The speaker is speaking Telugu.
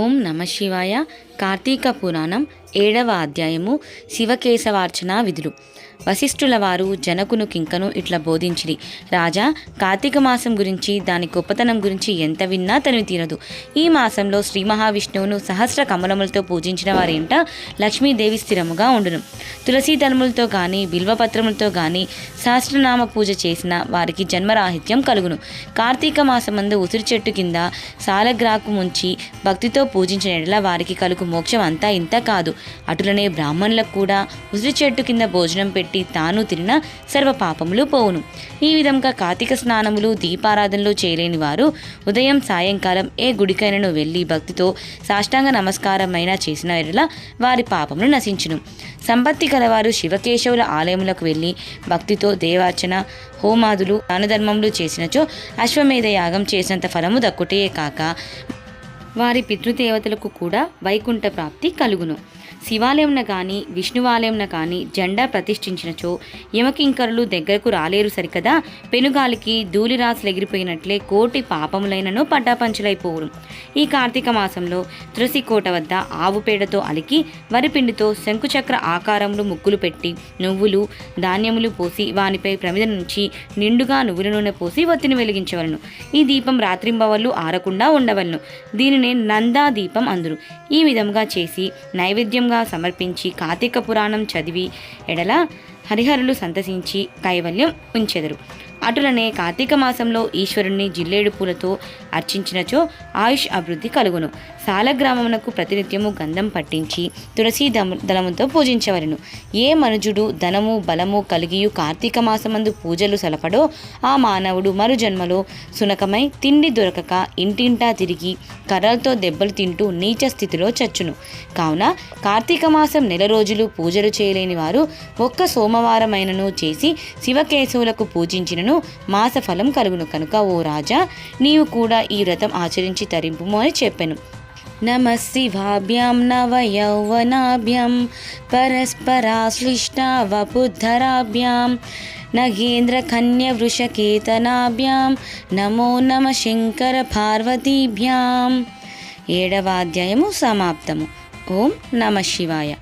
ఓం నమ శివాయ. కార్తీక పురాణం ఏడవ అధ్యాయము శివకేశవార్చన విధులు. వశిష్ఠుల వారు జనకును కింకను ఇట్లా బోధించిరి. రాజా కార్తీక మాసం గురించి దాని గొప్పతనం గురించి ఎంత విన్నా తను తీరదు ఈ మాసంలో శ్రీ మహావిష్ణువును సహస్ర కమలములతో పూజించిన వారేంట లక్ష్మీదేవి స్థిరముగా ఉండును. తులసీ కానీ బిల్వపత్రములతో కానీ సహస్రనామ పూజ చేసిన వారికి జన్మరాహిత్యం కలుగును. కార్తీక మాసమందు ఉసిరి చెట్టు కింద సాలగ్రాకు ముంచి భక్తితో పూజించిన ఎడల వారికి కలుగు మోక్షం అంతా ఇంత కాదు. అటులనే బ్రాహ్మణులకు కూడా ఉసిరి చెట్టు కింద భోజనం పెట్టి తాను తిరిన సర్వ పాపములు పోవును. ఈ విధంగా కార్తీక స్నానములు దీపారాధనలు చేయలేని వారు ఉదయం సాయంకాలం ఏ గుడికైనను వెళ్ళి భక్తితో సాష్టాంగ నమస్కారమైనా చేసిన ఎడల వారి పాపములు నశించును. సంపత్తి కలవారు శివకేశవుల ఆలయములకు వెళ్ళి భక్తితో దేవార్చన హోమాదులు దానధర్మములు చేసినచో అశ్వమేధ యాగం చేసినంత ఫలము దక్కుటే కాక వారి పితృదేవతలకు కూడా వైకుంఠ ప్రాప్తి కలుగును. శివాలయంన కానీ విష్ణువాలయంన కానీ జెండా ప్రతిష్ఠించినచో యమకింకరులు దగ్గరకు రాలేరు సరికదా? పెనుగాలికి ధూళిరాశులు ఎగిరిపోయినట్లే కోటి పాపములైనను పటాపంచులైపోవును ఈ కార్తీక మాసంలో తులసి కోట వద్ద ఆవు పేడతో అలికి వరిపిండితో శంకుచక్ర ఆకారములు ముగ్గులు పెట్టి నువ్వులు ధాన్యములు పోసి వానిపై ప్రమిద నుంచి నిండుగా నువ్వుల నూనె పోసి ఒత్తిని వెలిగించవలను. ఈ దీపం రాత్రింబవళ్ళు ఆరకుండా ఉండవలను. దీనిని నందా దీపం అందురు. ఈ విధంగా చేసి నైవేద్యంగా సమర్పించి కార్తీక పురాణం చదివి ఎడల హరిహరులు సంతసించి కైవల్యం ఉంచెదరు. అటులనే కార్తీక మాసంలో ఈశ్వరుణ్ణి జిల్లేడు పూలతో అర్చించినచో ఆయుష్ అభివృద్ధి కలుగును. సాలగ్రామమునకు ప్రతినిత్యము గంధం పట్టించి తులసీ దమ దళముతో పూజించవలను. ఏ మనుజుడు ధనము బలము కలిగియు కార్తీక మాసమందు పూజలు సలపడో ఆ మానవుడు మరు జన్మలో సునకమై తిండి దొరకక ఇంటింటా తిరిగి కర్రలతో దెబ్బలు తింటూ నీచ స్థితిలో చచ్చును. కావున కార్తీక మాసం నెల రోజులు పూజలు చేయలేని వారు ఒక్క సోమవారమైనను చేసి శివకేశవులకు పూజించినను మాసఫలం కలుగును కనుక ఓ రాజా నీవు కూడా ఈ వ్రతం ఆచరించి తరింపుము అని చెప్పెను. నమశివాభ్యాం నవయౌవనాభ్యం నవ వపుద్ధరాభ్యాం నగేంద్ర కన్య వృషకేతనాభ్యాం నమో నమ శంకర పార్వతీభ్యాం. ఏడవ అధ్యాయము సమాప్తము. ఓం నమ శివాయ.